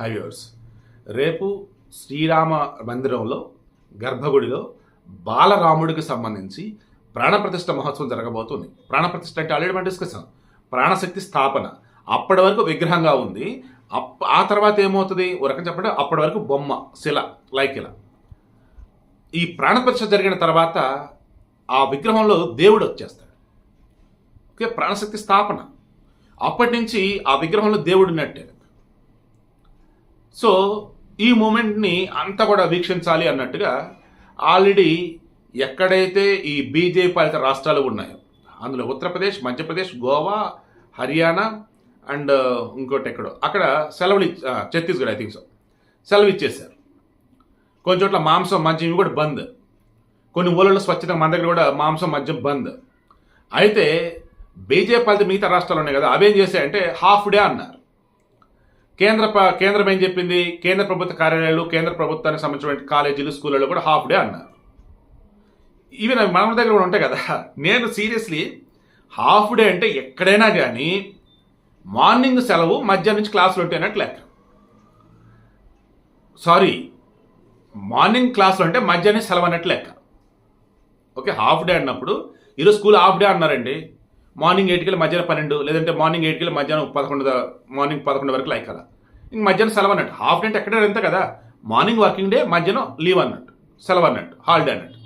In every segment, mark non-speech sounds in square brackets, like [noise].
హైవ్యూర్స్ రేపు శ్రీరామ మందిరంలో గర్భగుడిలో బాలరాముడికి సంబంధించి ప్రాణప్రతిష్ఠ మహోత్సవం జరగబోతుంది. ప్రాణప్రతిష్ఠ అంటే ఆల్రెడీ మనం డిస్కషన్ ప్రాణశక్తి స్థాపన. అప్పటి వరకు విగ్రహంగా ఉంది. అప్ ఆ తర్వాత ఏమవుతుంది? ఒక రకం చెప్పండి అప్పటి వరకు బొమ్మ శిల లైక్ ఇలా ఈ ప్రాణప్రతిష్ఠ జరిగిన తర్వాత ఆ విగ్రహంలో దేవుడు వచ్చేస్తాడు. ఓకే? ప్రాణశక్తి స్థాపన. అప్పటి నుంచి ఆ విగ్రహంలో దేవుడు ఉన్నట్టే. సో ఈ మూమెంట్ని అంతా కూడా వీక్షించాలి అన్నట్టుగా ఆల్రెడీ ఎక్కడైతే ఈ బీజేపీ పాలిత రాష్ట్రాలు ఉన్నాయో అందులో ఉత్తరప్రదేశ్ మధ్యప్రదేశ్ గోవా హర్యానా అండ్ uh, ఇంకోటి ఎక్కడో అక్కడ సెలవులు uh, Chhattisgarh I think so సెలవు ఇచ్చేశారు. కొన్ని చోట్ల మాంసం మద్యం ఇవి కూడా బంద్. కొన్ని ఊళ్ళలో స్వచ్ఛత మన దగ్గర కూడా మాంసం మద్యం బంద్. అయితే బీజేపీ పాలిత మిగతా రాష్ట్రాలు ఉన్నాయి కదా అవేం చేశాయంటే హాఫ్ డే అన్నారు. కేంద్ర కేంద్రం ఏం చెప్పింది? కేంద్ర ప్రభుత్వ కార్యాలయాలు కేంద్ర ప్రభుత్వానికి సంబంధించిన కాలేజీలు స్కూళ్ళలో కూడా హాఫ్ డే అన్నారు. ఇవి మన దగ్గర కూడా ఉంటాయి కదా. నేను సీరియస్లీ హాఫ్ డే అంటే ఎక్కడైనా కానీ మార్నింగ్ సెలవు మధ్యాహ్నం నుంచి క్లాసులు ఉంటాయి అన్నట్టు లెక్క. సారీ మార్నింగ్ క్లాసులు అంటే మధ్యాహ్నం సెలవు అన్నట్లు లెక్క. ఓకే హాఫ్ డే అన్నప్పుడు ఈరోజు స్కూల్ హాఫ్ డే అన్నారండి. మార్నింగ్ ఎయిట్కి వెళ్ళి మధ్యాహ్నం పన్నెండు లేదంటే మార్నింగ్ ఎయిట్కి వెళ్ళి మధ్యాహ్నం పదకొండు మార్నింగ్ పదకొండు వరకు లైక్ అలా. ఇంక మధ్యాహ్నం సెలవు అన్నట్టు. హాఫ్ డే అంటే ఎక్కడ ఎంత కదా. మార్నింగ్ వర్కింగ్ డే మధ్యాహ్నం లీవ్ అన్నట్టు. సెలవు అన్నట్టు. హాలిడే అన్నట్టు.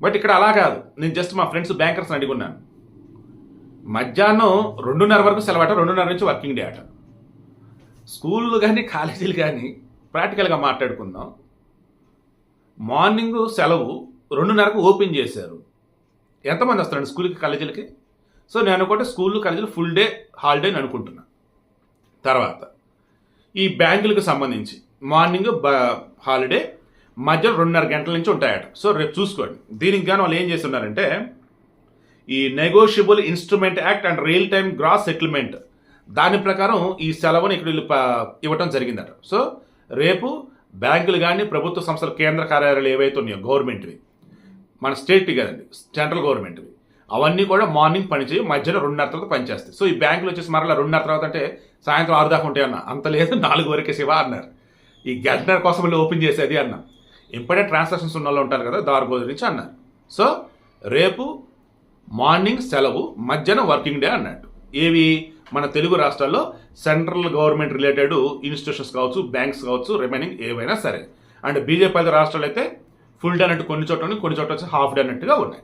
బట్ ఇక్కడ అలా కాదు. నేను జస్ట్ మా ఫ్రెండ్స్ బ్యాంకర్స్ని అడుగున్నాను. మధ్యాహ్నం రెండున్నర వరకు సెలవు అట రెండున్నర నుంచి వర్కింగ్ డే అట. స్కూళ్ళు కానీ కాలేజీలు కానీ ప్రాక్టికల్గా మాట్లాడుకుందాం. మార్నింగ్ సెలవు రెండున్నరకు ఓపెన్ చేశారు. ఎంతమంది వస్తారండి స్కూల్కి కాలేజీలకి? సో నేను అనుకుంటే స్కూళ్ళు కాలేజీలు ఫుల్ డే హాలిడే అని అనుకుంటున్నా. తర్వాత ఈ బ్యాంకులకు సంబంధించి మార్నింగ్ బ హాలిడే మధ్య రెండున్నర గంటల నుంచి ఉంటాయట. సో రేపు చూసుకోండి. దీనికి గాను వాళ్ళు ఏం చేస్తున్నారంటే ఈ negotiable instrument act and real time gross settlement దాని ప్రకారం ఈ సెలవును ఇక్కడ వీళ్ళు ఇవ్వటం జరిగిందట. సో రేపు బ్యాంకులు కానీ ప్రభుత్వ సంస్థల కేంద్ర కార్యాలయాలు ఏవైతే ఉన్నాయో గవర్నమెంట్వి మన స్టేట్వి కదండి సెంట్రల్ గవర్నమెంట్వి అవన్నీ కూడా మార్నింగ్ పనిచేయి మధ్యలో రెండున్నర తర్వాత పనిచేస్తాయి సో ఈ బ్యాంకులు వచ్చేసి మరలా రెండున్నర తర్వాత అంటే సాయంత్రం ఆరు దాకా ఉంటాయి అన్న. అంత లేదు [laughs] నాలుగు వరకే శివ అన్నారు. ఈ గంటన్నర కోసం వెళ్ళి ఓపెన్ చేసేది అన్న. ఇంపార్టెంట్ ట్రాన్సాక్షన్స్ ఉన్న వాళ్ళు ఉంటారు కదా దారి నుంచి అన్నారు. సో రేపు మార్నింగ్ సెలవు మధ్యాహ్నం వర్కింగ్ డే అన్నట్టు. ఏవి? మన తెలుగు రాష్ట్రాల్లో సెంట్రల్ గవర్నమెంట్ రిలేటెడ్ ఇన్స్టిట్యూషన్స్ కావచ్చు బ్యాంక్స్ కావచ్చు రిమైనింగ్ ఏవైనా సరే. అండ్ బీజేపీ రాష్ట్రాలు అయితే ఫుల్ డే అన్నట్టు కొన్ని చోట్ల కొన్ని చోట్ల వచ్చి హాఫ్ డే అన్నట్టుగా ఉన్నాయి.